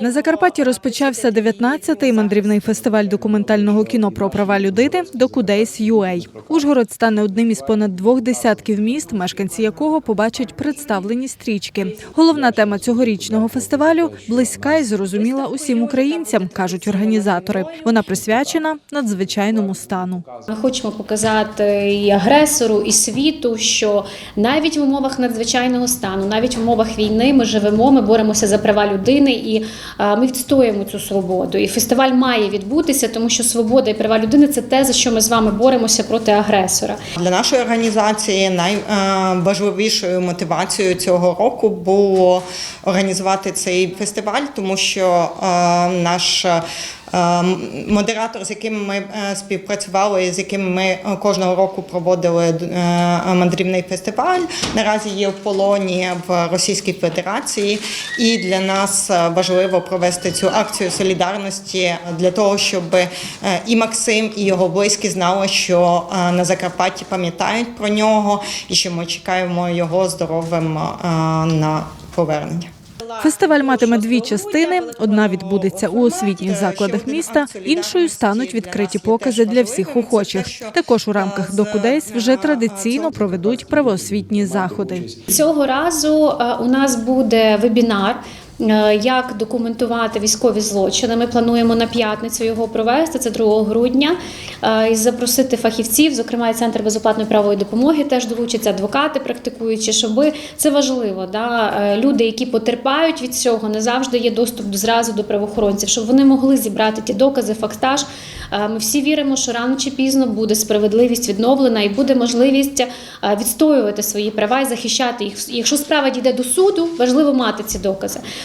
На Закарпатті розпочався 19-й мандрівний фестиваль документального кіно про права людини «Докудейс UA». Ужгород стане одним із понад двох десятків міст, мешканці якого побачать представлені стрічки. Головна тема цьогорічного фестивалю близька і зрозуміла усім українцям, кажуть організатори. Вона присвячена надзвичайному стану. Ми хочемо показати і агресору, і світу, що навіть в умовах надзвичайного стану, навіть в умовах війни ми живемо, ми боремося за права людини і е, ми відстоюємо цю свободу. І фестиваль має відбутися, тому що свобода і права людини це те, за що ми з вами боремося проти агресора. Для нашої організації найважливішою мотивацією цього року було організувати цей фестиваль, тому що е, наш модератор, з яким ми е, співпрацювали, з яким ми е, кожного року проводили е, мандрівний фестиваль, наразі є в полоні в Російській Федерації, і для нас важливо провести цю акцію солідарності для того, щоб і Максим, і його близькі знали, що на Закарпатті пам'ятають про нього, і що ми чекаємо його здоровим на повернення. Фестиваль матиме дві частини: одна відбудеться у освітніх закладах міста, іншою стануть відкриті покази для всіх охочих. Також у рамках «Докудейс» вже традиційно проведуть правоосвітні заходи. Цього разу е, у нас буде вебінар. Е, Як документувати військові злочини? Ми плануємо на п'ятницю його провести. Це 2 грудня. е, І запросити фахівців, зокрема і центр безоплатної правової допомоги, теж долучаться адвокати, практикуючі, щоб це важливо. Да? е, Люди, які потерпають від цього, не завжди є доступ до зразу до правоохоронців, щоб вони могли зібрати ті докази, фактаж. Ми всі віримо, що рано чи пізно буде справедливість відновлена і буде можливість відстоювати свої права і захищати їх. Якщо справа дійде до суду, важливо мати ці докази.